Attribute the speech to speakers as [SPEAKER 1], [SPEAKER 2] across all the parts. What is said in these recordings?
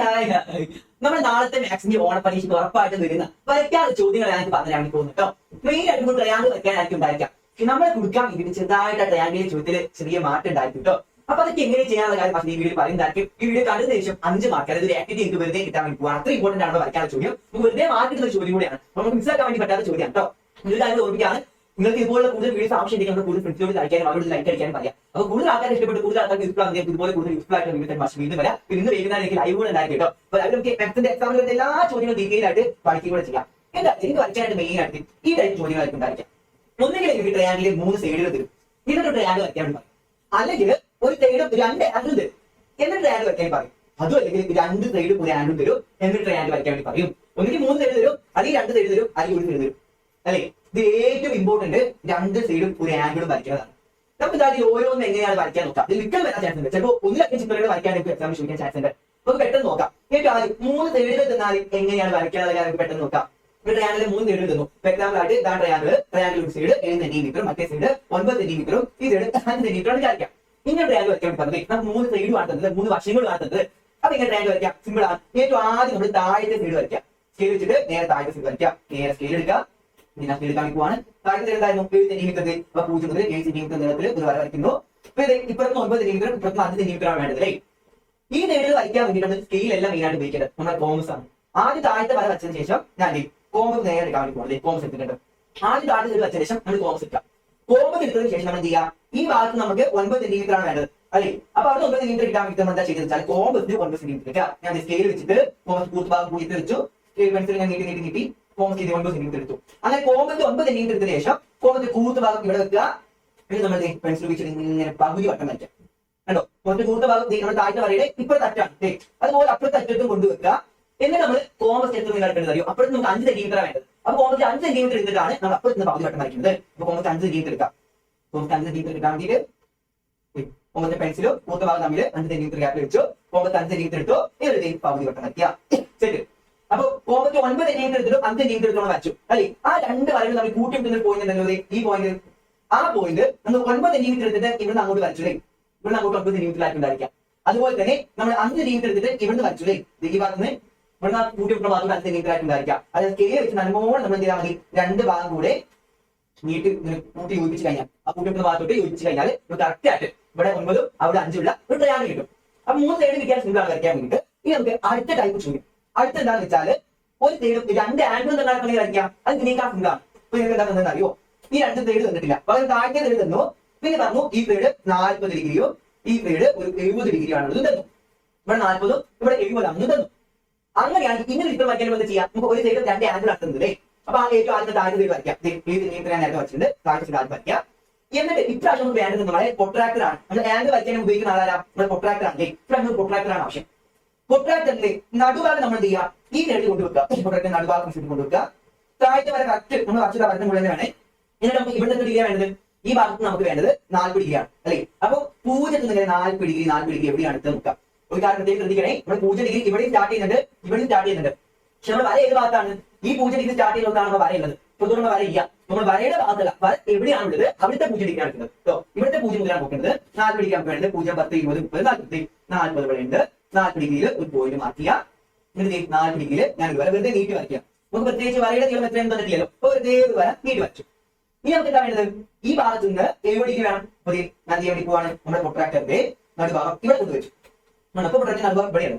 [SPEAKER 1] Hi നമ്മൾ നാളത്തെ ഓണ ഓണപ്പരീക്ഷയ്ക്ക് ഉറപ്പായിട്ടും വരുന്ന വരയ്ക്കാത്ത ചോദ്യങ്ങൾ ഞാൻ പറഞ്ഞാണ് പോകുന്നത് കേട്ടോ. മെയിൻ ആയിട്ട് നമ്മൾ ട്രയാങ്കിൾ വെക്കാനായിരിക്കും ഉണ്ടായിരിക്കാം. നമ്മളെ കൊടുക്കാൻ വേണ്ടി ചെറുതായിട്ട് ട്രയാങ്കിളിലെ ചോദ്യത്തിൽ ചെറിയ മാറ്റം ഉണ്ടായിരിക്കും കേട്ടോ. അപ്പൊ അതൊക്കെ എങ്ങനെ ചെയ്യാനുള്ള കാര്യം ഫസ്റ്റ് ഈ വീഡിയോ പറയുന്നതായിരിക്കും. ഈ വീഡിയോ കണ്ടതിന് ശേഷം അഞ്ച് മാർക്ക് അതായത് ആക്ടിവിറ്റി എനിക്ക് വെറുതെ കിട്ടാൻ വേണ്ടി പോകാൻ അത്ര ഇമ്പോർട്ടന്റ് ആണ് വരയ്ക്കാനുള്ള ചോദ്യം. വെറുതെ മാർക്ക് കിട്ടുന്ന ചോദ്യം കൂടിയാണ്. നമുക്ക് മിസ്സാക്കാൻ വേണ്ടി പറ്റാത്ത ചോദ്യമാണ് കേട്ടോ. ഒരു കാര്യം ഓർമ്മിക്കാണ്. നിങ്ങൾക്ക് ഇതുപോലെ കൂടുതൽ വീഡിയോസ് ആവശ്യമുണ്ടെങ്കിൽ നമ്മുടെ കൂടുതൽ ഫ്രണ്ട്സിനോട് അയക്കാനും അവരോട് ലൈക്ക് അടിക്കാനും പറയാം. അപ്പോൾ കൂടുതൽ ആൾക്കാർ ഇഷ്ടപ്പെട്ട് കൂടുതൽ ആൾക്കാർക്ക് യൂസ്ഫുൾ ആണെങ്കിൽ ഇതുപോലെ കൂടുതൽ യൂസ്ഫുൾ ആയിട്ട് വീഡിയോ മാസം വീണ്ടും വരാം. ഇന്ന് വൈകുന്നേരം എനിക്ക് ലൈവ് കൂടെ ഉണ്ടായിരിക്കും കേട്ടോ. അപ്പോൾ അതിൽ നമുക്ക് എക്സാമിൽ വരുന്ന എല്ലാ ചോദ്യങ്ങളും ഡീറ്റെയിൽ ആയിട്ട് പഠിക്കുക കൂടെ ചെയ്യാം. എന്താ? എനിക്ക് വരയ്ക്കാനായിട്ട് മെയിൻ ആയിട്ട് ഈ ടൈപ്പ് ചോദ്യങ്ങളായിരിക്കും ഉണ്ടായിരിക്കാം. ഒന്നുകിൽ എനിക്ക് ട്രയാങ്കിൽ മൂന്ന് സൈഡുകൾ തരും. എന്നിട്ട് ട്രയാങ്കിൾ വരയ്ക്കാൻ വേണ്ടി പറയും. അല്ലെങ്കിൽ ഒരു സൈഡും രണ്ട് ആംഗിൾ തരും. എന്നിട്ട് ട്രയാങ്കിൾ വരയ്ക്കാൻ പറയും. അതും അല്ലെങ്കിൽ രണ്ട് സൈഡ് ഒരു ആംഗിൾ തരും. എന്നിട്ട് ട്രയാങ്കിൾ വരയ്ക്കാൻ വേണ്ടി പറയും. ഒന്നുകിൽ മൂന്ന് സൈഡ് തരും. അല്ലെങ്കിൽ രണ്ട് സൈഡ് തരും. അല്ലെങ്കിൽ ഒരു സൈഡ് തരും. അല്ലേ? ഇത് ഏറ്റവും ഇമ്പോർട്ടന്റ് രണ്ട് സൈഡും ഒരു ആംഗിളും വരയ്ക്കുന്നതാണ് നമുക്ക് ഇതാദ്യം ഓരോന്നും എങ്ങനെയാണ് വരയ്ക്കാൻ നോക്കാം? ഇത് മിക്കൽ വരാൻ ചാൻസ് ഉണ്ട്. ചിലപ്പോൾ ഒന്നിലധികം ചിത്രങ്ങൾ വരയ്ക്കാൻ എനിക്ക് എക്സാം ചോദിക്കാൻ ചാൻസ് ഉണ്ട്. നമുക്ക് പെട്ടെന്ന് നോക്കാം. ഏറ്റവും ആദ്യം മൂന്ന് സൈഡുകൾ തന്നാൽ എങ്ങനെയാണ് വരയ്ക്കുന്നത് നമുക്ക് പെട്ടെന്ന് നോക്കാം. ഒരു ട്രയാങ്കിൾ മൂന്ന് സൈഡ് തന്നു. എക്സാമ്പിൾ ആയിട്ട് ഇതാ ട്രയാങ്കിൾ ട്രയാങ്കിൾ ഒരു സൈഡ് ഏഴ് സെന്റിമീറ്ററും മറ്റേ സൈഡ് ഒൻപത് സെന്റിമീറ്ററും ഈ സൈഡ് അഞ്ച് സെന്റിമീറ്ററും വിചാരിക്കാം ഇങ്ങനെ ട്രയാങ്കിൾ വരയ്ക്കാൻ പറഞ്ഞത്. നമുക്ക് മൂന്ന് സൈഡ് കാണുന്നത് മൂന്ന് വർഷങ്ങൾ കാണുന്നത് അപ്പൊ ഇങ്ങനെ ട്രയാങ്കിൾ വരയ്ക്കാം. സിമ്പിൾ ആണ്. ഏറ്റവും ആദ്യം നമ്മൾ താഴത്തെ സൈഡ് വരയ്ക്കാം. സ്കെയിൽ വെച്ചിട്ട് നേരെ താഴത്തെ സൈഡ് വരയ്ക്കാം. നേരെ സ്കെയിൽ എടുക്കുക. ഇതിനെ സ്കെയിൽ കാണിക്കുവാണ്. താഴത്തെ എന്തായിരുന്നു? ഏഴ് പൂജ്യം മുതൽ ഏഴ് സെന്റിമീറ്റർ നീളത്തിൽ ഒരു വര വരയ്ക്കുന്നു അപ്പൊ ഇത് ഇപ്പുറത്ത് ഒൻപത് സെന്റിമീറ്റർ ഇപ്പുറത്ത് അഞ്ച് സെന്റിമീറ്റർ ആണ് വേണ്ടത് അല്ലേ? ഈ നേരിൽ വരയ്ക്കാൻ വേണ്ടിയിട്ട് നമ്മൾ സ്കെയിൽ എല്ലാം മെയിൻ ആയിട്ട് ഉപയോഗിക്കുന്നത് നമ്മുടെ കോമസ് ആണ്. ആദ്യം താഴത്തെ വര വെച്ചതിന് ശേഷം ഞാൻ കോമസ് നേരെ എടുക്കാൻ വേണ്ടി കോമസ് എടുത്തിട്ടുണ്ട്. ആദ്യം താഴത്തെ സൈഡ് വെച്ചതിന് ശേഷം നമ്മൾ കോമസ് എടുക്കാം. കോമസ് എടുത്തതിന് ശേഷം നമ്മൾ എന്ത് ചെയ്യാം? ഈ ഭാഗത്ത് നമുക്ക് ഒൻപത് സെന്റിമീറ്റർ ആണ് വേണ്ടത്. അല്ലേ? അപ്പൊ അവിടെ ഒൻപത് സെന്റിമീറ്റർ കിട്ടാൻ വേണ്ടി നമ്മൾ എന്താ ചെയ്തത് വെച്ചാൽ കോമസിന് ഒൻപത് സെന്റിമീറ്റർ ഞാൻ സ്കെയിൽ വെച്ചിട്ട് കോമസ് കൂട്ടുഭാഗം ഭാഗം കൂടി വെച്ചു. പെൻസിൽ ഞാൻ നീട്ടി നീട്ടി നീട്ടി. കോമസ് ഇത് ഒൻപത് സെന്റിമീറ്റർ എടുത്തു. അങ്ങനെ കോമസ് ഒൻപത് സെന്റിമീറ്റർ എടുത്തതിന് ശേഷം കോമസ് കൂർത്ത ഭാഗം ഇവിടെ വെക്കുക. പിന്നെ നമ്മൾ പെൻസിൽ വെച്ചിട്ട് ഇങ്ങനെ പകുതി വട്ടം വരയ്ക്കാം. കണ്ടോ? കുറച്ച് കൂർത്ത ഭാഗം ദേ താഴ്ച വരയുടെ ഇപ്പോഴത്തെ അറ്റാണ് അതുപോലെ അപ്പുറത്തെ അറ്റത്തും കൊണ്ടുവെക്കുക എന്നിട്ട് നമ്മൾ കോമസ് എത്ര നിങ്ങൾ എടുക്കേണ്ടത് അറിയോ? അപ്പുറത്ത് നമുക്ക് അഞ്ച് സെന്റിമീറ്റർ വേണ്ടത്. അപ്പൊ കോമസ് അഞ്ച് സെന്റിമീറ്റർ എടുത്തിട്ടാണ് നമ്മൾ അപ്പുറത്ത് പകുതി വട്ടം വരയ്ക്കുന്നത്. അപ്പൊ കോമസ് അഞ്ച് സെന്റിമീറ്റർ എടുക്കാം. കോമസ് അഞ്ച് സെന്റിമീറ്റർ എടുക്കാൻ വേണ്ടിയിട്ട് കോമസ് പെൻസിലും കൂർത്ത ഭാഗം തമ്മിൽ അഞ്ച് സെന്റിമീറ്റർ ഗ്യാപ്പ് വെച്ചു. കോമസ് അഞ്ച് സെന്റിമീറ്റർ എടുത്തു. എന്നിട്ട് പകുതി വട്ടം വരയ്ക്കുക. ശരി അപ്പൊ കോമയ്ക്ക് ഒൻപത് ഇനിയും എടുത്തിട്ടും അഞ്ച് ഇനിയും എടുത്തോളം വരച്ചു. അല്ലെ? ആ രണ്ട് വരകൾ നമ്മൾ കൂട്ടി വിട്ടുന്ന പോയിന്റ് എന്തെങ്കിലും ഈ പോയിന്റ് ആ പോയിന്റ് നമ്മൾ ഒൻപത് ഇനിയും എടുത്തിട്ട് ഇവിടുന്ന് അങ്ങോട്ട് വരച്ചു അല്ലേ? ഇവിടുന്ന് അങ്ങോട്ട് ഒൻപത് ഉണ്ടായിരിക്കാം അതുപോലെ തന്നെ നമ്മൾ അഞ്ച് ഇനിയും എടുത്തിട്ട് ഇവിടുന്ന് വരച്ചു അല്ലേ? ഈ ഭാഗത്ത് ഇവിടുന്ന് കൂട്ടി വിട്ടുന്ന ഭാഗത്ത് അഞ്ച് സെന്റിമീറ്റർ അതായത് സ്കെയിൽ വെച്ച് നല്ലോണം നമ്മൾ എന്ത് ചെയ്താൽ മതി. രണ്ട് ഭാഗം കൂടെ നീട്ടി കൂട്ടി യോജിപ്പിച്ച് കഴിഞ്ഞാൽ ആ കൂട്ടി വിട്ടുന്ന ഭാഗത്തോട്ട് യോജിപ്പിച്ച് കഴിഞ്ഞാൽ നമുക്ക് കറക്റ്റ് ആയിട്ട് ഇവിടെ ഒൻപതും അവിടെ അഞ്ചുള്ള ഒരു ട്രയാണ് കിട്ടും. അപ്പൊ മൂന്ന് സൈഡ് കിട്ടിയാൽ സിംഗിൾ ആണ് വരയ്ക്കാൻ വേണ്ടിയിട്ട്? ഇനി നമുക്ക് അടുത്ത ടൈപ്പ് ചോദ്യം. അടുത്ത എന്താണെന്ന് വെച്ചാൽ ഒരു തേടും രണ്ട് ആംഗിൾ തന്നാണ് കളിക്കാം അത് ഗ്രീൻ കാർഡ് ആണ് അപ്പൊ നിങ്ങൾക്ക് എന്താണെന്ന് അറിയോ ഈ രണ്ട് തേട് തന്നിട്ടില്ല പകരം താഴ്ച തേട് തന്നു. പിന്നെ പറഞ്ഞു ഈ പേര് നാൽപ്പത് ഡിഗ്രിയോ ഈ പേര് ഒരു എഴുപത് ഡിഗ്രി ആണെന്ന് തന്നു. ഇവിടെ നാൽപ്പതും ഇവിടെ എഴുപതാണെന്ന് തന്നു. അങ്ങനെയാണ് ഇങ്ങനെ ഇത്ര വരയ്ക്കാൻ എന്താ ചെയ്യാം. നമുക്ക് ഒരു സൈഡ് രണ്ട് ആംഗിൾ നടത്തുന്നില്ലേ അപ്പൊ ആ ഏറ്റവും ആദ്യത്തെ താഴ്ന്ന സൈഡ് വരയ്ക്കാം. ഞാൻ നേരത്തെ വെച്ചിട്ടുണ്ട് താഴ്ച ആദ്യം വരയ്ക്കാം. എന്നിട്ട് ഇപ്രാവശ്യം വേണ്ടത് നമ്മളെ പൊട്രാക്ടർ ആണ്. നമ്മൾ ആംഗിൾ വരയ്ക്കാൻ ഉപയോഗിക്കുന്ന ആളാരാ? നമ്മുടെ പൊട്രാക്ടർ ആണ്. ഇപ്രാവശ്യം പൊട്രാക്ടർ ആണ് ആവശ്യം. പൊട്രാക്ടറിന്റെ നടുഭാഗം നമ്മൾ എന്ത് ചെയ്യുക? ഈ നേടി കൊണ്ടുവെക്കുക. പൊട്രാക്ടർ നടുഭാഗം ചുറ്റി കൊണ്ടുവെക്കുക. താഴത്തെ വരെ കറക്റ്റ് നമ്മൾ വരച്ചത് വരുന്ന മുകളിൽ തന്നെയാണ്. എന്നിട്ട് നമുക്ക് ഇവിടെ നിന്ന് ഡിഗ്രി വേണ്ടത്? ഈ ഭാഗത്ത് നമുക്ക് വേണ്ടത് നാൽപ്പത് ഡിഗ്രി ആണ്. അല്ലേ? അപ്പൊ പൂജ്യത്തിൽ നിന്ന് നാൽപ്പത് ഡിഗ്രി നാൽപ്പത് ഡിഗ്രി എവിടെയാണ് എടുത്ത് നോക്കാം ഒരു കാര്യം പ്രത്യേകം ശ്രദ്ധിക്കണേ. നമ്മൾ പൂജ്യം ഡിഗ്രി ഇവിടെ സ്റ്റാർട്ട് ചെയ്യുന്നുണ്ട്. ഇവിടെ സ്റ്റാർട്ട് ചെയ്യുന്നുണ്ട്. പക്ഷെ നമ്മൾ വര ഏത് ഭാഗത്താണ്? ഈ പൂജ്യം ഡിഗ്രി സ്റ്റാർട്ട് ചെയ്യുന്നതാണ് നമ്മൾ വരയുള്ളത് പൊതുവെ നമ്മൾ വരയില്ല നമ്മൾ വരയുടെ ഭാഗത്തല്ല. വര എവിടെയാണുള്ളത് അവിടുത്തെ പൂജ്യം ഡിഗ്രി ആണ് എടുക്കുന്നത്. ഇവിടുത്തെ പൂജ്യം മുതലാണ് നോക്കുന്നത് ഡിഗ്രി നമുക്ക് വേണ്ടത്. പൂജ്യം പത്ത് ഇരുപത് മുപ്പത് നാൽപ്പത്തി നാൽപ്പത് ഇവിടെ ഉണ്ട്. നാൽപ്പത് ഡിഗ്രിയിൽ ഒരു പോയിന്റ് മാർക്ക് ചെയ്യാം എന്നിട്ട് നാല് ഡിഗ്രിയിൽ ഞാൻ വര വെറുതെ നീട്ടി വരയ്ക്കാം. നമുക്ക് പ്രത്യേകിച്ച് വരയുടെ നീളം എത്രയും തന്നിട്ടില്ലല്ലോ. അപ്പൊ വെറുതെ ഒരു വര നീട്ടി വരച്ചു. ഇനി നമുക്ക് എന്താ വേണ്ടത്? ഈ ഭാഗത്ത് നിന്ന് എവിടേക്ക് വേണം? അപ്പൊ നദി എവിടെ പോവാണ്? നമ്മുടെ പൊട്രാക്ടറിന്റെ നടുഭാഗം ഇവിടെ കൊണ്ടുവച്ചു അപ്പൊ പൊട്രാക്ടർ നടുഭാഗം ഇവിടെയാണ്.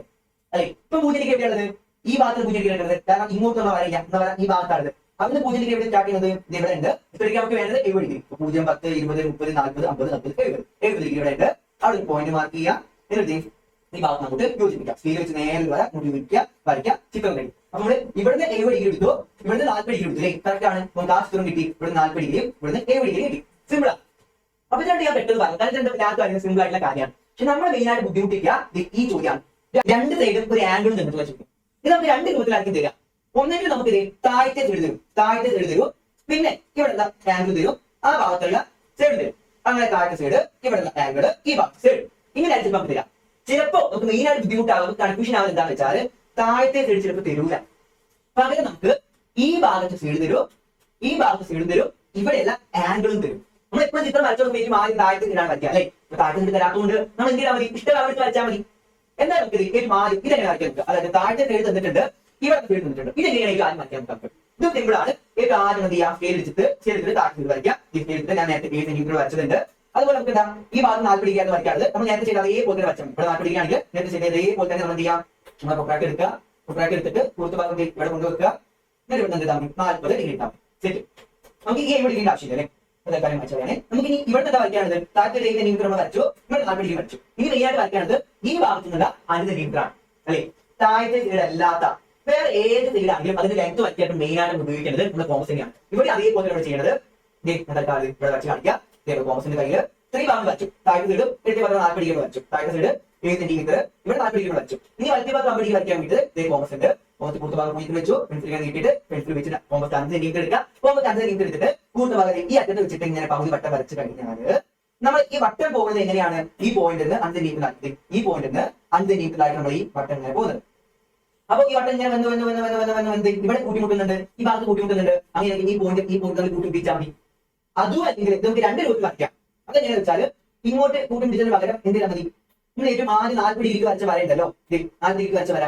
[SPEAKER 1] അല്ലെ? ഇപ്പൊ പൂജ്യം ഡിഗ്രി ഈ ഭാഗത്ത് പൂജ്യം ഡിഗ്രി ഉള്ളത്? കാരണം ഇങ്ങോട്ടുള്ള വരയില്ല വര ഈ ഭാഗത്താണ് അതിന് പൂജ്യം ഡിഗ്രി എവിടെ സ്റ്റാർട്ട് ചെയ്യുന്നത്? ഇവിടെ ഉണ്ട്. ഇപ്പോഴേക്ക് നമുക്ക് വേണ്ടത് എഴുപത് ഡിഗ്രി. പൂജ്യം പത്ത് ഇരുപത് മുപ്പത് നാൽപ്പത് അമ്പത് അമ്പത് എഴുപത്. എഴുപത് ഡിഗ്രി ഇവിടെ ഉണ്ട്. അവിടെ പോയിന്റ് മാർക്ക് ചെയ്യുക എന്നിട്ട് ഈ ഭാഗത്ത് നമുക്ക് യോജിപ്പിക്കാം. സ്കെയിൽ വെച്ച് നേരെ വരെ വിൽക്കുക വരയ്ക്കുക ചിത്രം കഴിയും. അപ്പൊ നമ്മൾ ഇവിടുന്ന് ഏഴ് ഡിഗ്രി എടുത്തു ഇവിടുന്ന് നാൽപ്പത് ഡിഗ്രി എടുത്തു കറക്റ്റ് ആണ്. നമുക്ക് ആ ചിത്രം കിട്ടി. ഇവിടെ നാൽപ്പത് ഡിഗ്രിയും ഇവിടുന്ന് ഏഴ് ഡിഗ്രി കിട്ടി. സിമ്പിൾ ആണ് അപ്പൊ ഇതുകൊണ്ട് ഞാൻ പെട്ടെന്ന് പറഞ്ഞു കാരണം രണ്ട് ലാത്ത് പറയുന്നത് സിമ്പിൾ ആയിട്ടുള്ള കാര്യമാണ്. പക്ഷെ നമ്മൾ മെയിൻ ആയിട്ട് ബുദ്ധിമുട്ടിക്കുക ഈ ചോദ്യമാണ്. രണ്ട് സൈഡും ഒരു ആംഗിൾ നിന്നിട്ട് വെച്ചു ഇത് നമുക്ക് രണ്ട് രൂപത്തിലാക്കി തരാം. ഒന്നെങ്കിൽ നമുക്ക് ഇത് താഴത്തെ സൈഡ് തരും. താഴത്തെ സൈഡ് തരും. പിന്നെ ഇവിടെ ആംഗിൾ തരും. ആ ഭാഗത്തുള്ള സൈഡ് തരും. അങ്ങനെ താഴത്തെ സൈഡ് ഇവിടെ ആംഗിൾ ഈ ഭാഗത്ത് സൈഡ് ഇങ്ങനെ ആയിരിക്കും നമുക്ക് തരാം. ചിലപ്പോ നമുക്ക് മെയിൻ ആയിട്ട് ബുദ്ധിമുട്ടാകും കൺഫ്യൂഷൻ ആവുന്നത് എന്താണെന്ന് വെച്ചാൽ താഴത്തെ സൈഡ് ചിലപ്പോൾ തരൂല. പകരം നമുക്ക് ഈ ഭാഗത്ത് സൈഡ് തരും ഈ ഭാഗത്ത് സൈഡ് തരും ഇവിടെയുള്ള ആംഗിളും തരും. നമ്മൾ എപ്പോഴും ചിത്രം വരച്ചോടുമ്പോൾ ആദ്യം താഴത്തെ ഇടാൻ വരയ്ക്കുക അല്ലെ? താഴത്തെ സൈഡ് തരാത്തതുകൊണ്ട് നമ്മൾ എന്ത് ചെയ്താൽ മതി? ഇഷ്ടമുള്ള വരച്ചാൽ മതി. എന്നാൽ നമുക്ക് ഏറ്റവും ആദ്യം ഇതെങ്ങനെ വരയ്ക്കാൻ നമുക്ക് അതായത് താഴത്തെ സൈഡ് തന്നിട്ടുണ്ട് ഇവിടെ സൈഡ് തന്നിട്ടുണ്ട്. ഇതെങ്ങനെയാണ് ആദ്യം വരയ്ക്കാൻ നമുക്ക് ഇത് സിമ്പിൾ ആണ് ഏറ്റവും ആദ്യം എന്ത് ചെയ്യാം സ്കെയിൽ എടുത്തിട്ട് സ്കെയിൽ എടുത്തിട്ട് താഴത്തെ വരയ്ക്കാം ഈ സ്കെയിൽ ഞാൻ നേരത്തെ ഏഴ് സെന്റിമീറ്റർ വരച്ചതുണ്ട്. അതുപോലെ നമുക്ക് എന്താ? ഈ ഭാഗം നാല് എന്ന് വരയ്ക്കാറ് നമ്മൾ നേരത്തെ ചെയ്ത അതേപോലെ തന്നെ വരച്ചാൽ ഇവിടെ നാല് പിടിക്കുകയാണെങ്കിൽ നേരത്തെ ചെയ്ത അതേപോലെ തന്നെ നമ്മൾ എന്ത് ചെയ്യാം നമ്മൾ കൊപ്രാക്ക് എടുക്കുക. കൊപ്രാക്ക് എടുത്തിട്ട് പുറത്ത് ഭാഗം ഇവിടെ കൊണ്ടുവെക്കുക എന്നിട്ട് ഇവിടെ എന്താ ചെയ്താൽ നാൽപ്പത് ഡിഗ്രി ഇട്ടാൽ സെറ്റ് നമുക്ക് ഈ എഴുപത് ഡിഗ്രി ആവശ്യമില്ല അല്ലേ? അതെക്കാര്യം വെച്ചാൽ നമുക്ക് ഇനി ഇവിടെ എന്താ വരയ്ക്കാണത് താഴത്തെ നിമിത്തം നമ്മൾ വരച്ചു. ഇവിടെ നാല് ഡിഗ്രി വരച്ചു. ഇനി മെയിൻ ആയിട്ട് വരയ്ക്കാണത് ഈ ഭാഗത്തു നിന്നുള്ള അഞ്ച് നിമിത്തമാണ് അല്ലേ? താഴത്തെ സൈഡ് അല്ലാത്ത വേറെ ഏത് സൈഡ് ആണെങ്കിലും അതിന്റെ ലെങ്ത് വരയ്ക്കായിട്ട് മെയിൻ ആയിട്ട് ഉപയോഗിക്കേണ്ടത് നമ്മുടെ കോമസ് തന്നെയാണ് ഇവിടെ അതേപോലെ ഇവിടെ ചെയ്യേണ്ടത് തൽക്കാലം ഇവിടെ വരച്ച് കാണിക്കുക ദേ തോമസിന്റെ കയ്യിൽ ത്രീ ഭാഗം വരച്ചു താഴത്തെ സൈഡ് എഴുതി പറഞ്ഞ നാൽപ്പടികൾ വരച്ചു താഴത്തെ സൈഡ് ഏഴ് സെന്റിമീറ്റർ ഇവിടെ നാൽപ്പടികൾ വരച്ചു ഇനി വലിയ ഭാഗം അമ്പടികൾ വരയ്ക്കാൻ വേണ്ടിയിട്ട് ദേ കോമസ് ഉണ്ട് കൂടുതൽ ഭാഗം പോയിട്ട് വെച്ചു പെൻസിൽ ഇങ്ങനെ നീട്ടിട്ട് പെൻസിൽ വെച്ചിട്ട് കോമസ് അഞ്ച് സെന്റിമീറ്റർ എടുക്കുക കോമസ് അഞ്ച് സെന്റിമീറ്റർ എടുത്തിട്ട് കൂടുതൽ ഭാഗം ഈ അറ്റത്ത് വെച്ചിട്ട് ഇങ്ങനെ പകുതി വട്ടം വരച്ച് കഴിഞ്ഞാൽ നമ്മൾ ഈ വട്ടം പോകുന്നത് എങ്ങനെയാണ് ഈ പോയിന്റിൽ നിന്ന് അഞ്ച് സെന്റിമീറ്റർ ഈ പോയിന്റിൽ നിന്ന് അഞ്ച് സെന്റിമീറ്റർ ആയിട്ട് നമ്മൾ ഈ വട്ടം ഇങ്ങനെ പോകുന്നത് അപ്പൊ ഈ വട്ടം ഇങ്ങനെ വന്ന് വന്ന് വന്ന് വന്ന് വന്ന് വന്ന് ഇവിടെ കൂട്ടിമുട്ടുന്നുണ്ട് ഈ ഭാഗത്ത് കൂട്ടിമുട്ടുന്നുണ്ട് അങ്ങനെ ഈ പോയിന്റ് ഈ പോയിന്റ് കൂട്ടിമുട്ടിച്ചാൽ മതി അതും അല്ലെങ്കിൽ നമുക്ക് രണ്ട് രൂപത്തിൽ വരയ്ക്കാം. അതെങ്ങനെ വെച്ചാൽ ഇങ്ങോട്ട് കൂട്ടിമുട്ടിച്ചതിന് പകരം എന്ത് ചെയ്താൽ മതി? നമ്മൾ ഏറ്റവും ആദ്യം നാൽപ്പത് ഡിഗ്രി വരച്ച വരയുണ്ടല്ലോ നാല് ഡിഗ്രി വരച്ച വര.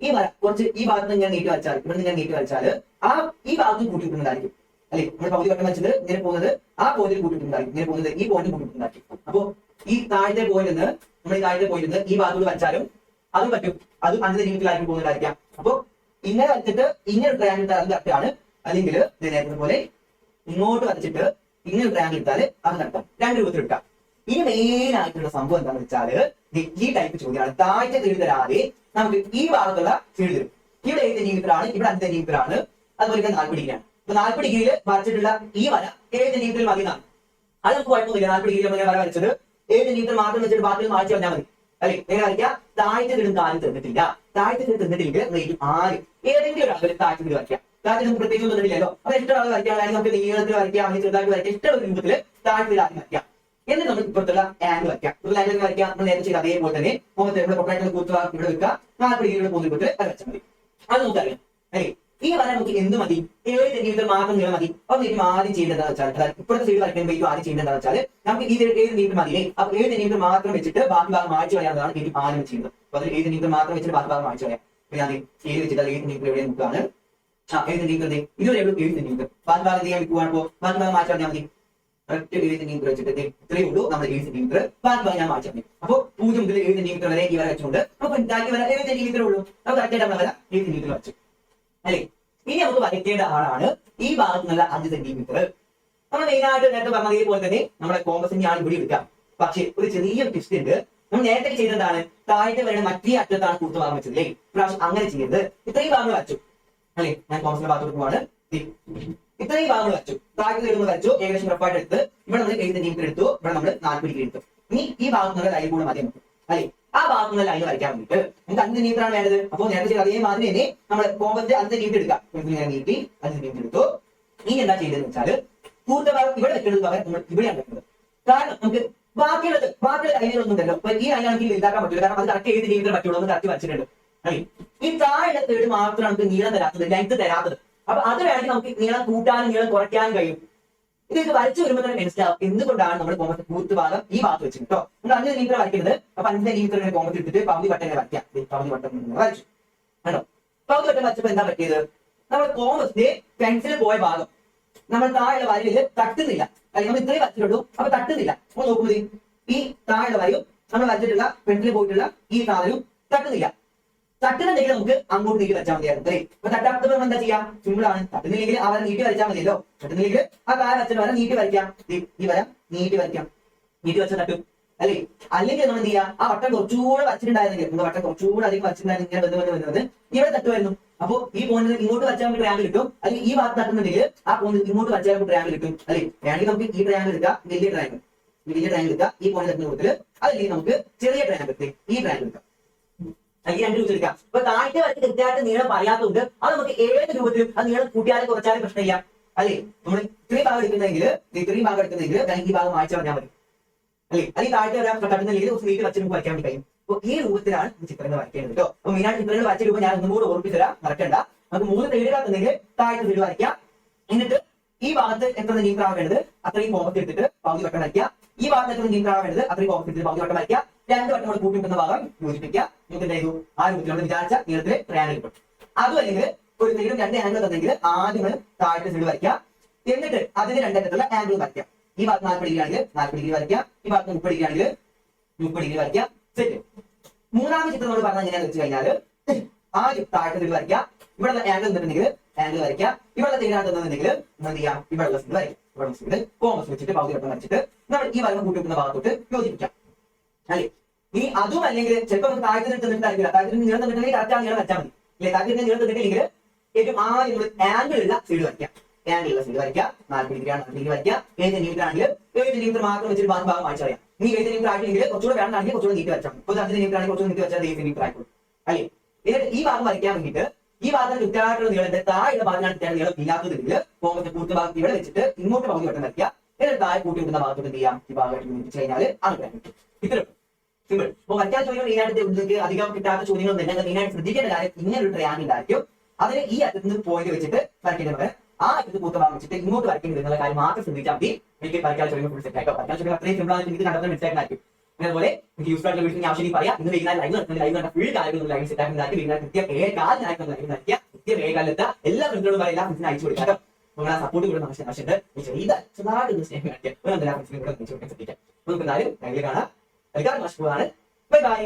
[SPEAKER 1] ഈ വര കുറച്ച് ഈ ഭാഗത്ത് ഞാൻ നീട്ടി വരച്ചാൽ ഇവിടെ നിന്ന് നീട്ടി വരച്ചാൽ ആ ഈ ഭാഗത്തും കൂട്ടിയിട്ടുണ്ടായിരിക്കും അല്ലെ? നമ്മൾ പകുതി വട്ടം വെച്ചത് ഇങ്ങനെ പോകുന്നത് ആ പോയിന്റിൽ കൂട്ടിയിട്ടുണ്ടായിരിക്കും ഇങ്ങനെ പോകുന്നത് ഈ പോയിന്റ് കൂട്ടിയിട്ടുണ്ടായിരിക്കും അപ്പോൾ ഈ താഴത്തെ പോയിന്റ് നമ്മൾ ഈ താഴത്തെ പോയിന്റ് ഈ ഭാഗത്തോട് വരച്ചാലും അതും പറ്റും. അതും അഞ്ച് നിമിഷത്തിലായിരിക്കും പോകുന്നതായിരിക്കാം. അപ്പോൾ ഇങ്ങനെ വരച്ചിട്ട് ഇങ്ങനെ ട്രയാങ്കിൾ അല്ലെങ്കിൽ നേരത്തെ പോലെ ഇങ്ങോട്ട് വരച്ചിട്ട് ഇങ്ങനെ ട്രയാങ്കിൾ ഇട്ടാൽ അത് നടത്താം രണ്ട് രൂപത്തിൽ എടുക്കാം ഇനി മെയിൻ ആയിട്ടുള്ള സംഭവം എന്താണെന്ന് വെച്ചാൽ ഈ ടൈപ്പ് ചോദ്യമാണ്. താഴ്ച സൈഡ് തരാതെ നമുക്ക് ഈ ഭാഗത്തുള്ള ഫീൽഡ് തരും ഇവിടെ ഏത് സെന്റിമീറ്റർ ഇവിടെ അടുത്ത ആണ് അതുപോലെ തന്നെ നാൽപ്പത് ഡിഗ്രിയാണ്. അപ്പൊ നാൽപ്പത് ഡിഗ്രിയിൽ വരച്ചിട്ടുള്ള ഈ വര ഏത് സെന്റിമീറ്ററിൽ മതി എന്നാണ്. അത് നമുക്ക് കുഴപ്പമൊന്നുമില്ല. നാൽപ്പത് ഡിഗ്രി നമ്മൾ വര വരച്ചത് ഏത് സെന്റിമീറ്റർ മാത്രം വെച്ചിട്ട് ബാക്കി മാറ്റി വന്നാൽ മതി. അല്ലെ? നേരെ വരയ്ക്കുക താഴ്ച വീടും ആരും തന്നിട്ടില്ല താഴ്ച വീട് തന്നിട്ടില്ലെങ്കിൽ ആര് ഏതെങ്കിലും ഒരു അകലെ താഴത്തെ സൈഡ് വരയ്ക്കാം. താഴത്തെ നമുക്ക് പ്രത്യേകിച്ച് ഒന്നും തന്നില്ലല്ലോ അപ്പൊ ഇഷ്ടമുള്ള ആൾ വരയ്ക്കാം. അല്ലെങ്കിൽ നമുക്ക് നീളത്തിൽ വരയ്ക്കാം. അല്ലെങ്കിൽ ചെറുതാക്കി വരയ്ക്കാം. ഇഷ്ടമുള്ള രൂപത്തിൽ താഴ്ത്തി സൈഡ് വയ്ക്കാം എന്നിട്ട് നമ്മൾ ഇപ്പുറത്തുള്ള ആംഗിൾ വരയ്ക്കാം. ഒരു ആംഗിൾ വരയ്ക്കാം. നമ്മൾ നേരത്തെ ചെയ്ത അതേപോലെ തന്നെ മുഖത്ത് നമ്മുടെ പൊട്ടായിട്ട് കൂത്തുക ഇവിടെ വെക്കുക. നാൽപ്പത് ഡിഗ്രിയുടെ പോകുന്ന രൂപത്തിൽ അത് വെച്ചാൽ മതി. അത് നമുക്കറിയാം അല്ലേ? ഈ വര നമുക്ക് എന്ത് മതി? ഏഴ് സെന്റിമീറ്റർ മാത്രം നീളം മതി. അപ്പൊ ഏറ്റവും ആദ്യം ചെയ്യേണ്ടത് വെച്ചാൽ അതായത് ഇപ്പോഴത്തെ സൈഡ് വേണ്ടി ആദ്യം ചെയ്യേണ്ടത് വെച്ചാൽ നമുക്ക് ഈ ഏഴ് സെന്റിമീറ്റർ മതി അപ്പൊ ഏഴ് സെന്റിമീറ്റർ മാത്രം വെച്ചിട്ട് ബാക്കി ഭാഗം മാറ്റി കളയാവുന്നതാണ് എനിക്ക് ആദ്യം ചെയ്യുന്നത്. അപ്പൊ അതിൽ ഏഴ് സെന്റിമീറ്റർ മാത്രം വെച്ചിട്ട് ബാക്കി ഭാഗം മാറ്റി വരാം ഞാൻ ഏഴ് വെച്ചിട്ട് അത് ഏഴ് സെന്റിമീറ്റർ എവിടെ നോക്കുകയാണ് ആ ഏഴ് സെന്റിമീറ്റർ ഇതുവരെ ഏഴ് സെന്റിമീറ്റർ. ബാക്കി ഭാഗം ചെയ്യാൻ പോവാണ് അപ്പോ ബാക്കി ഭാഗം മാറ്റി കളഞ്ഞാൽ മതി ഒറ്റ എഴുതി സെന്റിമീറ്റർ വെച്ചിട്ട് ഇത്രയേ ഉള്ളൂ. നമ്മുടെ എഴുതി സെന്റിമീറ്റർ ബാക്കി ഭാഗം ഞാൻ മാറ്റി കളഞ്ഞു അപ്പൊ പൂജ്യം മുതൽ എഴുതി സെന്റിമീറ്റർ വരെ ഈ വര വെച്ചുകൊണ്ട് അപ്പൊ ഉണ്ടാക്കി വര എഴുതി സെന്റിമീറ്റർ ഉള്ളൂ. അപ്പൊ കറക്റ്റായിട്ട് നമ്മൾ വര ഏഴ് സെന്റിമീറ്റർ വെച്ചു അല്ലേ? ഇനി നമുക്ക് വരയ്ക്കേണ്ട ആളാണ് ഈ ഭാഗത്ത് നിന്നുള്ള അഞ്ച് സെന്റിമീറ്റർ. നമ്മൾ മെയിൻ ആയിട്ട് നേരത്തെ പറഞ്ഞ ഇതുപോലെ തന്നെ നമ്മുടെ കോമ്പസിന്റെ ആണ് ഇവിടെ എടുക്കാം. പക്ഷേ ഒരു ചെറിയ ട്വിസ്റ്റ് ഉണ്ട്. നമ്മൾ നേരത്തെ ചെയ്തതാണ് താഴത്തെ വരുടെ മറ്റേ അറ്റത്താണ് കൂത്തു ഭാഗം വെച്ചത്. അല്ലേ പ്രാവശ്യം അങ്ങനെ ചെയ്യരുത്. ഇത്രയും ഭാഗങ്ങൾ വച്ചു അല്ലേ? ഞാൻ തോമസിന്റെ ഭാഗത്ത് ദേ, ഇത്രയും ഭാഗങ്ങൾ വെച്ചു ട്രാക്ക് ഇടുന്ന വരച്ചു. ഏകദേശം ഉറപ്പായിട്ട് എടുത്ത് ഇവിടെ നമ്മൾ എഴുതി നീക്കി എടുത്തു. ഇവിടെ നമ്മൾ നാൽപ്പത് ഡിഗ്രി എടുത്തു. ഇനി ഈ ഭാഗങ്ങളുടെ ലൈൻ കൂടെ മതി നമുക്ക് അല്ലെ? ആ ഭാഗത്തുനിന്ന് ലൈൻ വരയ്ക്കാൻ വേണ്ടിയിട്ട് നമുക്ക് അഞ്ച് സെന്റിമീറ്റർ വേണ്ടത്. അപ്പോൾ നേരത്തെ ചെയ്ത അതേ മാതിരി തന്നെ നമ്മൾ കോമ്പത്തിന്റെ അഞ്ച് നീട്ടി എടുക്കാം. ഇങ്ങനെ നീട്ടി അഞ്ച് നീട്ടി എടുത്തു. ഇനി എന്താ ചെയ്തതെന്ന് വെച്ചാൽ കൂടുതൽ ഭാഗം ഇവിടെ വെക്കുന്നത് പകരം നമ്മൾ ഇവിടെയാണ് വെക്കുന്നത്. കാരണം നമുക്ക് ബാക്കിയുള്ളത് ബാക്കിയുള്ള ലൈനുകളൊന്നും ഉണ്ടല്ലോ ഈ ലൈനാണെങ്കിൽ ഇതാക്കാൻ പറ്റില്ല കാരണം അത് കറക്റ്റ് ഏത് രീതിയിൽ പറ്റുള്ളൂ എന്ന് കറക്റ്റ് വച്ചിട്ടുണ്ട് ഈ താഴെ തേട് മാത്രം നമുക്ക് നീളം തരാത്തത് ലെങ്ത് തരാത്തത്. അപ്പൊ അത് വേണമെങ്കിൽ നമുക്ക് നീളം കൂട്ടാനും നീളം കുറയ്ക്കാനും കഴിയും. ഇത് വരച്ചു വരുമ്പോൾ തന്നെ മനസ്സിലാവും എന്തുകൊണ്ടാണ് നമ്മൾ കോമത്ത് കൂത്ത് ഭാഗം ഈ ഭാഗത്ത് വെച്ചത് കേട്ടോ നമ്മൾ അഞ്ച് സെന്റിമീറ്റർ വരയ്ക്കുന്നത് അപ്പൊ അഞ്ച് സെന്റിമീറ്റർ കോമത്തിൽ കോമത്ത് എടുത്തിട്ട് പകുതി വട്ടം ഇങ്ങനെ വരയ്ക്കാം പകുതി വട്ടം വരച്ചു. ആണോ പകുതി വട്ടം വരച്ചപ്പോ എന്താ പറ്റിയത്? നമ്മൾ കോമത്തിന്റെ പെൻസിൽ പോയ ഭാഗം. നമ്മൾ താഴെ വരയിൽ തട്ടുന്നില്ല. അല്ലെങ്കിൽ നമ്മൾ ഇത്രയും വരച്ചിട്ടുള്ളൂ അപ്പൊ തട്ടുന്നില്ല. അപ്പോൾ നോക്കുമ്പോൾ ഈ താഴെ വരയും നമ്മൾ വരച്ചിട്ടുള്ള പെൻസിൽ പോയിട്ടുള്ള ഈ സാധനവും തട്ടുന്നില്ല. തട്ടുന്നുണ്ടെങ്കിൽ നമുക്ക് അങ്ങോട്ട് നീട്ടി വരച്ചാൽ മതിയായിരുന്നു അല്ലേ? അപ്പൊ തട്ടാത്തത് നമ്മൾ എന്താ ചെയ്യാം? സിമ്പിൾ ആണ്. തട്ടുന്നില്ലെങ്കിൽ അവരെ വര നീട്ടി വരച്ചാൽ മതിയല്ലോ. തട്ടുന്നില്ലെങ്കിൽ ആ കാല വരച്ചിട്ട് അവരെ നീട്ടി വരയ്ക്കാം. ഈ വരം നീട്ടി വരയ്ക്കാം. നീട്ടി വെച്ചാൽ തട്ടും അല്ലേ? അല്ലെങ്കിൽ നമ്മൾ എന്ത് ചെയ്യാം? ആ വട്ടം കുറച്ചുകൂടെ വച്ചിട്ടുണ്ടായിരുന്നെങ്കിൽ നമ്മുടെ വട്ടം കുറച്ചുകൂടെ അധികം വച്ചിട്ടുണ്ടായിരുന്നെങ്കിൽ ഇങ്ങനെ വന്ന് വരുന്നത് ഇവിടെ തട്ടുമായിരുന്നു. അപ്പൊ ഈ പോയിന്റ് ഇങ്ങോട്ട് വച്ചാൽ നമുക്ക് ട്രയാങ്കിൾ കിട്ടും. അല്ലെങ്കിൽ ഈ ഭാഗത്ത് തട്ടുന്നുണ്ടെങ്കിൽ ആ പോയിന്റ് ഇങ്ങോട്ട് വച്ചാൽ നമുക്ക് ട്രയാങ്കിൾ കിട്ടും അല്ലേ? വേണമെങ്കിൽ നമുക്ക് ഈ ട്രയാങ്കിൾ എടുക്കാം വലിയ ട്രയാങ്കിൾ ഈ വലിയ ട്രയാങ്കിൾ എടുക്കാം. ഈ പോയിന്റ് തട്ടുന്ന കൂടുതൽ അല്ലെങ്കിൽ നമുക്ക് ചെറിയ ട്രയാങ്കിൾ ഈ ട്രയാങ്കിൾ എടുക്കാം. ഈ രണ്ട് രൂപ എടുക്കാം. അപ്പൊ താഴത്തെ വരച്ച് കൃത്യമായിട്ട് നീളം പറയാത്തതുകൊണ്ട് അത് നമുക്ക് ഏത് രൂപത്തിലും അത് നീളം കൂട്ടിയാലും കുറച്ചാലും പ്രശ്നമില്ല. അല്ലേ? നമ്മൾ ഇത്രയും ഭാഗം എടുക്കുന്നെങ്കിൽ ഇത്രയും ഭാഗം എടുക്കുന്നെങ്കിൽ അല്ലെങ്കിൽ ഈ ഭാഗം വായിച്ചു പറഞ്ഞാൽ മതി അല്ലേ? അല്ലെങ്കിൽ താഴത്തെ വരാൻ തട്ടുന്നില്ലെങ്കിൽ കുറച്ച് നീട്ടി വച്ച് നമുക്ക് വരയ്ക്കാൻ വേണ്ടി കഴിയും. അപ്പൊ ഈ രൂപത്തിലാണ് ചിത്രങ്ങൾ വരയ്ക്കേണ്ടത് കേട്ടോ. അപ്പൊ മെയിനായിട്ട് ചിത്രങ്ങൾ വരച്ച രൂപം ഞാൻ ഒന്നും കൂടെ ഓർമ്മിച്ച് തരാം മറക്കണ്ട. നമുക്ക് മൂന്ന് തേടുകാത്തുണ്ടെങ്കിൽ താഴത്തെ സൈഡ് വരയ്ക്കാം. എന്നിട്ട് ഈ ഭാഗത്ത് എത്ര നീക്കാൻ വേണ്ടത്? അത്രയും കോമത്ത് എടുത്തിട്ട് പകുതി വട്ടം വരയ്ക്കുക ഈ ഭാഗത്തേക്ക് നീന്താണ് വേണ്ടത് അത്രയും കോൺഫിഡൻസ് പകുതി വട്ടം വരയ്ക്കുക. രണ്ട് വട്ടം കൂടെ കൂട്ടിമുട്ടുന്ന ഭാഗം യോജിപ്പിക്കുക. നിങ്ങൾക്ക് എന്ത് ചെയ്തു? ആ രൂപത്തിൽ നമ്മൾ വിചാരിച്ച നീളത്തിൽ ട്രയാങ്കിൾ കിട്ടും അതും അല്ലെങ്കിൽ ഒരു നീളം രണ്ട് ആംഗിൾ തന്നെങ്കിൽ ആദ്യം താഴത്തെ സൈഡ് വരയ്ക്കുക. എന്നിട്ട് അതിന് രണ്ടറ്റത്തുള്ള ആംഗിൾ വരയ്ക്കുക. ഈ ഭാഗത്ത് നാൽപ്പത് ഡിഗ്രി ആണെങ്കിൽ നാൽപ്പത് ഡിഗ്രി വരയ്ക്കുക. ഈ ഭാഗത്ത് മുപ്പത് ഡിഗ്രി ആണെങ്കിൽ മുപ്പത് ഡിഗ്രി വരയ്ക്കുക. സെറ്റ് മൂന്നാമത്തെ ചിത്രം നമ്മൾ പറഞ്ഞാൽ എങ്ങനെയാണെന്ന് വെച്ച് കഴിഞ്ഞാൽ ആദ്യം താഴത്തെ സൈഡ് വരയ്ക്കുക. ഇവിടെ ആംഗിൾ നിന്നിട്ടുണ്ടെങ്കിൽ ആംഗിൾ വരയ്ക്കുക. ഇവിടെ തീരാൻ തന്നിട്ടുണ്ടെങ്കിൽ എന്ത് ചെയ്യാം? ഇവിടെ സൈഡ് വരയ്ക്കും. സൈഡ് കോമസ് വെച്ചിട്ട് പകുതി വട്ടം വരച്ചിട്ട് നമ്മൾ ഈ വരണം കൂട്ടിവെക്കുന്ന ഭാഗത്തോട്ട് യോജിപ്പിക്കാം. അല്ലേ? ഇനി അതും അല്ലെങ്കിൽ ചിലപ്പോൾ നമുക്ക് താഴത്തിൽ തന്നിട്ടായിരിക്കില്ല താഴത്തിൽ നീളം തന്നിട്ടുണ്ടെങ്കിൽ കറക്റ്റ് ആ നീളം വെച്ചാൽ മതി. അല്ലെ? താഴത്തിൽ നീളം തന്നിട്ടില്ലെങ്കിൽ ഏറ്റവും ആദ്യം നമ്മൾ ആംഗിൾ ഉള്ള സൈഡ് വരയ്ക്കാം. ആംഗിൾ ഉള്ള സൈഡ് വരയ്ക്കാം. നാൽപ്പത് ഡിഗ്രി ആണ് നാൽപ്പത് ഡിഗ്രി വരയ്ക്കാം. ഏഴ് സെന്റിമീറ്റർ ആണെങ്കിൽ ഏഴ് സെന്റിമീറ്റർ മാത്രം വെച്ചിട്ട് ബാക്കി ഭാഗം വായിച്ചറിയാം. നീ ഏഴ് സെന്റിമീറ്റർ ആയില്ലെങ്കിൽ കുറച്ചുകൂടെ വേണമെങ്കിൽ കുറച്ചുകൂടെ നീട്ടി വരച്ചാൽ മുപ്പത് അഞ്ച് സെന്റിമീറ്റർ ആണെങ്കിൽ കുറച്ചുകൂടെ നീട്ടി വെച്ചാൽ ഏഴ് സെന്റിമീറ്റർ ആയിക്കോളും. അല്ലേ? എന്നിട്ട് ഈ ഭാഗം വരയ്ക്കാൻ വേണ്ടിയിട്ട് ഈ ഭാഗത്തിന് കൃത്യമായിട്ടുള്ള നീളത്തിന്റെ താഴെ ഭാഗത്തിനാണ് കൃത്യമായ നീളം ഇല്ലാത്തതെങ്കിൽ പോകുന്ന കൂട്ടു ഭാഗത്ത് ഇവിടെ വെച്ചിട്ട് ഇങ്ങോട്ട് പകുതി വട്ടം വരയ്ക്കുക. എന്നിട്ട് താഴെ കൂട്ടി വിട്ടുന്ന ഭാഗത്തോട്ട് എന്ത് ചെയ്യാം? ഈ ഭാഗമായിട്ട് യോജിപ്പിച്ച് കഴിഞ്ഞാൽ അങ്ങനെ കിട്ടും ഇത്രയും സിമ്പിൾ അപ്പൊ മറ്റാ ചോദ്യങ്ങൾ മെയിനായിട്ട് അധികം കിട്ടാത്ത ചോദ്യങ്ങൾ തന്നെ മെയിനായിട്ട് ശ്രദ്ധിക്കേണ്ട കാര്യം ഇങ്ങനെ ഒരു ട്രയാങ്കിൾ ഉണ്ടായിരിക്കും. അതിന് ഈ അറ്റത്ത് നിന്ന് പോയിന്റ് വെച്ചിട്ട് വരയ്ക്കേണ്ടത് ആ അറ്റത്ത് കൂത്ത ഭാഗം വെച്ചിട്ട് ഇങ്ങോട്ട് വരയ്ക്കേണ്ടത് എന്നുള്ള കാര്യം മാത്രം ശ്രദ്ധിച്ചാൽ മതി. എനിക്ക് വരയ്ക്കാൻ ചോദ്യങ്ങൾ ഫുൾ സെറ്റ് ആയിട്ടോ വരയ്ക്കാൻ ചോദ്യങ്ങൾ അത്രയും സിമ്പിൾ ആയിട്ട് എനിക്ക് കണ്ടെത്താൻ മനസ്സിലാക്കാനായിരിക്കും അതുപോലെ നിങ്ങൾക്ക് യൂസ്ഫുൾ ആയിട്ടുള്ള ഇന്ന് ലൈവ് ലൈവ് ഫുൾ എല്ലാ സപ്പോർട്ട് ഒരു ബൈ ബൈ